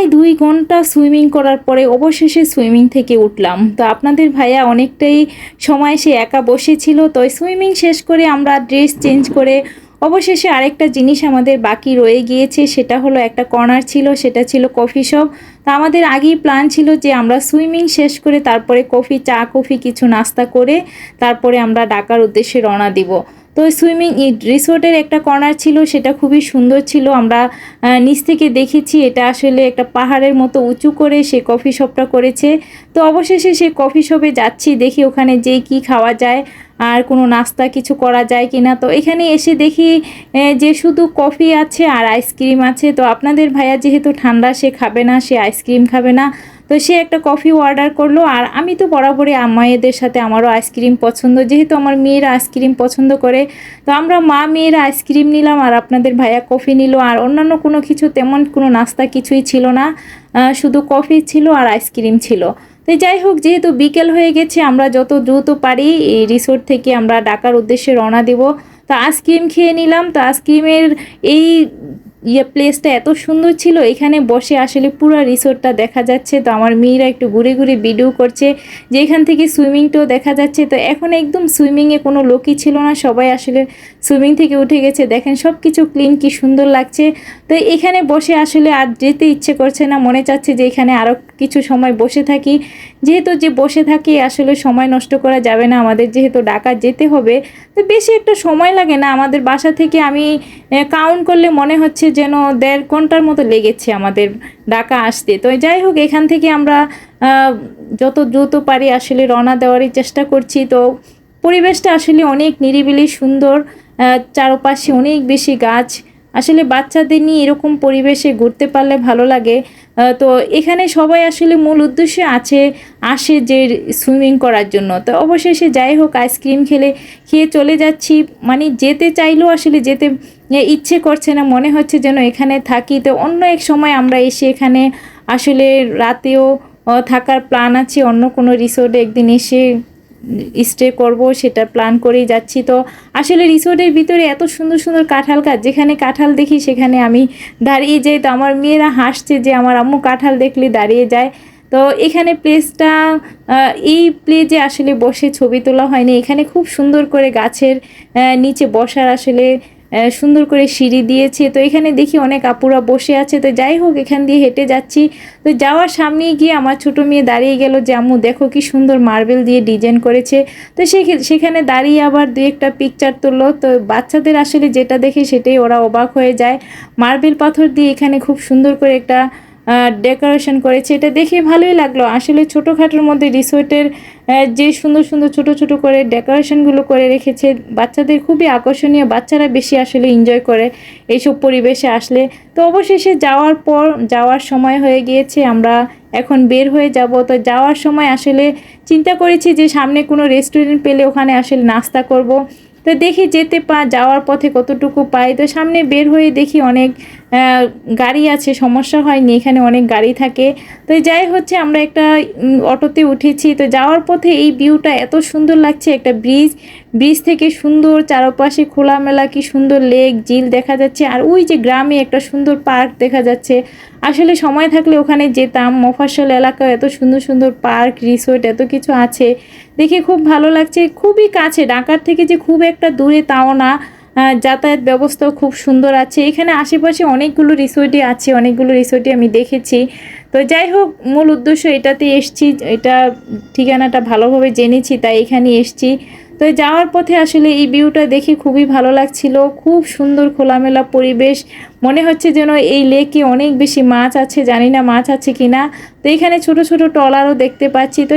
প্রায় দুই ঘণ্টা সুইমিং করার পরে অবশেষে সুইমিং থেকে উঠলাম। তো আপনাদের ভাইয়া অনেকটাই সময় সে একা বসেছিল। তো সুইমিং শেষ করে আমরা ড্রেস চেঞ্জ করে অবশেষে আরেকটা জিনিস আমাদের বাকি রয়ে গিয়েছে, সেটা হলো একটা কর্নার ছিল, সেটা ছিল কফি শপ। তো আমাদের আগেই প্ল্যান ছিল যে আমরা সুইমিং শেষ করে তারপরে কফি, চা, কফি কিছু নাস্তা করে তারপরে আমরা ডাকার উদ্দেশ্যে রওনা দিব। তো সুইমিং রিসোর্টের একটা কর্নার ছিল, সেটা খুবই সুন্দর ছিল। আমরা নিচ থেকে দেখেছি এটা আসলে একটা পাহাড়ের মতো উঁচু করে সে কফি শপটা করেছে। তো অবশেষে সে কফি শপে যাচ্ছি, দেখি ওখানে যে কি খাওয়া যায়, আর কোনো নাস্তা কিছু করা যায় কি না তো এখানে এসে দেখি যে শুধু কফি আছে আর আইসক্রিম আছে। তো আপনাদের ভাইয়া যেহেতু ঠান্ডা, সে খাবে না, সে আইসক্রিম খাবে না। তো সে একটা কফি অর্ডার করল আর আমি তো বরাবরই মায়েদের সাথে আমারও আইসক্রিম পছন্দ, যেহেতু আমার মেয়েরা আইসক্রিম পছন্দ করে। তো আমরা মা মেয়েরা আইসক্রিম নিলাম আর আপনাদের ভাইয়া কফি নিল আর অন্যান্য কোনো কিছু তেমন কোনো নাস্তা কিছুই ছিল না শুধু কফি ছিল আর আইসক্রিম ছিল। তো যাই হোক, যেহেতু বিকেল হয়ে গেছে, আমরা যত দ্রুত পারি এই রিসোর্ট থেকে আমরা ডাকার উদ্দেশ্যে রওনা দেব। তো আইসক্রিম খেয়ে নিলাম। তো আইসক্রিমের এই ইয়ে প্লেসটা এত সুন্দর ছিল, এখানে বসে আসলে পুরো রিসোর্টটা দেখা যাচ্ছে। তো আমার মেয়েরা একটু ঘুরে ঘুরে ভিডিও করছে, যে এখান থেকে সুইমিংটাও দেখা যাচ্ছে। তো এখন একদম সুইমিংয়ে কোনো লোকই ছিল না, সবাই আসলে সুইমিং থেকে উঠে গেছে। দেখেন সব কিছু ক্লিন কি সুন্দর লাগছে। তো এখানে বসে আসলে আর যেতে ইচ্ছে করছে না। মনে চাচ্ছে যে এখানে আরও কিছু সময় বসে থাকি। যেহেতু যে বসে থাকি, আসলে সময় নষ্ট করা যাবে না। আমাদের যেহেতু ঢাকা যেতে হবে, তো বেশি একটা সময় লাগে না। আমাদের বাসা থেকে আমি কাউন্ট করলে মনে হচ্ছে যেন দেড় ঘণ্টার মতো লেগেছে আমাদের ঢাকা আসতে। তো যাই হোক, এখান থেকে আমরা যত দ্রুত পারি আসলে রওনা দেওয়ারই চেষ্টা করছি। তো পরিবেশটা আসলে অনেক নিরিবিলি সুন্দর। চারপাশে অনেক বেশি গাছ। আসলে বাচ্চাদের নিয়ে এরকম পরিবেশে ঘুরতে পারলে ভালো লাগে। তো এখানে সবাই আসলে মূল উদ্দেশ্যে আছে আসে যে সুইমিং করার জন্য। তো অবশেষে যাই হোক আইসক্রিম খেলে, খেয়ে চলে যাচ্ছি। মানে যেতে চাইলেও আসলে যেতে ইচ্ছে করছে না, মনে হচ্ছে যেন এখানে থাকি। তো অন্য এক সময় আমরা এসে এখানে আসলে রাতেও থাকার প্ল্যান আছে। অন্য কোনো রিসোর্টে একদিন এসে স্টে করব, সেটা প্ল্যান করেই যাচ্ছি। তো আসলে রিসোর্টের ভিতরে এত সুন্দর সুন্দর কাঁঠাল গাছ, যেখানে কাঁঠাল দেখি সেখানে আমি দাঁড়িয়ে যাই। তো আমার মেয়েরা হাসছে যে আমার আম্মু কাঁঠাল দেখলে দাঁড়িয়ে যায়। তো এখানে প্লেসটা এই প্লেজে আসলে বসে ছবি তোলা হয়নি। এখানে খুব সুন্দর করে গাছের নিচে বসার আসলে সুন্দর করে সিঁড়ি দিয়েছে। তো এখানে দেখি অনেক আপুরা বসে আছে। তো যাই হোক, এখান দিয়ে হেঁটে যাচ্ছি। তো যাওয়ার সামনেই গিয়ে আমার ছোট মেয়ে দাঁড়িয়ে গেল যে, আম্মু, দেখো কি সুন্দর মার্বেল দিয়ে ডিজাইন করেছে। তো সেখে- সেখানে দাঁড়িয়ে আবার দু একটা পিকচার তুললো। তো বাচ্চাদের আসলে যেটা দেখে সেটাই ওরা অবাক হয়ে যায়। মার্বেল পাথর দিয়ে এখানে খুব সুন্দর করে একটা ডেকোরেশন করেছে। এটা দেখে ভালোই লাগল। আসলে ছোটোখাটোর মধ্যে রিসোর্টের যে সুন্দর সুন্দর ছোট ছোট করে ডেকোরেশনগুলো করে রেখেছে, বাচ্চাদের খুবই আকর্ষণীয়। বাচ্চারা বেশি আসলে এনজয় করে এইসব পরিবেশে আসলে। তো অবশেষে যাওয়ার পর, যাওয়ার সময় হয়ে গিয়েছে, আমরা এখন বের হয়ে যাব। তো যাওয়ার সময় আসলে চিন্তা করেছি যে সামনে কোনো রেস্টুরেন্ট পেলে ওখানে আসলে নাস্তা করব। তো দেখি যেতে পা, যাওয়ার পথে কতটুকু পাই। তো সামনে বের হয়ে দেখি অনেক গাড়ি আছে, সমস্যা হয়নি, এখানে অনেক গাড়ি থাকে। তো যাই হচ্ছে আমরা একটা অটোতে উঠেছি। তো যাওয়ার পথে এই ভিউটা এত সুন্দর লাগছে, একটা ব্রিজ ব্রিজ থেকে সুন্দর চারপাশে খোলামেলা কি সুন্দর লেক, ঝিল দেখা যাচ্ছে। আর ওই যে গ্রামে একটা সুন্দর পার্ক দেখা যাচ্ছে। আসলে সময় থাকলে ওখানে যেতাম। মফস্বল এলাকায় এত সুন্দর সুন্দর পার্ক, রিসোর্ট, এত কিছু আছে। দেখে খুব ভালো লাগছে। খুবই কাছে। ঢাকার থেকে যে খুব একটা দূরে তাও না। যাতায়াত ব্যবস্থাও খুব সুন্দর আছে। এখানে আশেপাশে অনেকগুলো রিসোর্টই আছে। অনেকগুলো রিসোর্টই আমি দেখেছি। তো যাই হোক, মূল উদ্দেশ্য এটাতে এসছি। এটা ঠিকানাটা ভালোভাবে জেনেছি, তাই এখানে এসছি। তো যাওয়ার পথে আসলে এই ভিউটা দেখে খুবই ভালো লাগছিল। খুব সুন্দর খোলামেলা পরিবেশ। মনে হচ্ছে যেন এই লেকে অনেক বেশি মাছ আছে। জানি না মাছ আছে কি না তো এখানে ছোট ছোট ট্রলারও দেখতে পাচ্ছি। তো